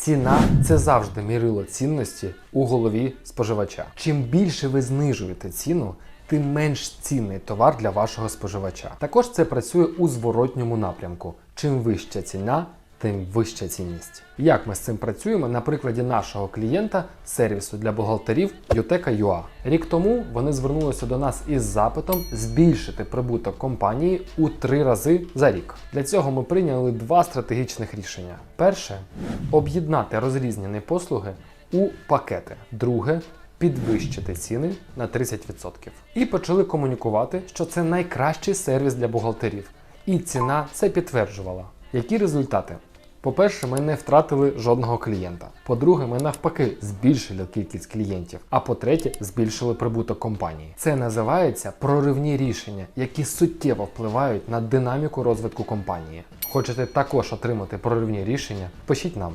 Ціна це завжди мірило цінності у голові споживача. Чим більше ви знижуєте ціну, тим менш цінний товар для вашого споживача. Також це працює у зворотньому напрямку. Чим вища ціна, тим вища цінність. Як ми з цим працюємо на прикладі нашого клієнта сервісу для бухгалтерів Uteka.ua. Рік тому вони звернулися до нас із запитом збільшити прибуток компанії у три рази за рік. Для цього ми прийняли два стратегічних рішення: перше об'єднати розрізнені послуги у пакети. Друге підвищити ціни на 30%. І почали комунікувати, що це найкращий сервіс для бухгалтерів. І ціна це підтверджувала. Які результати? По-перше, ми не втратили жодного клієнта. По-друге, ми навпаки збільшили кількість клієнтів. А по-третє, збільшили прибуток компанії. Це називається проривні рішення, які суттєво впливають на динаміку розвитку компанії. Хочете також отримати проривні рішення? Пишіть нам.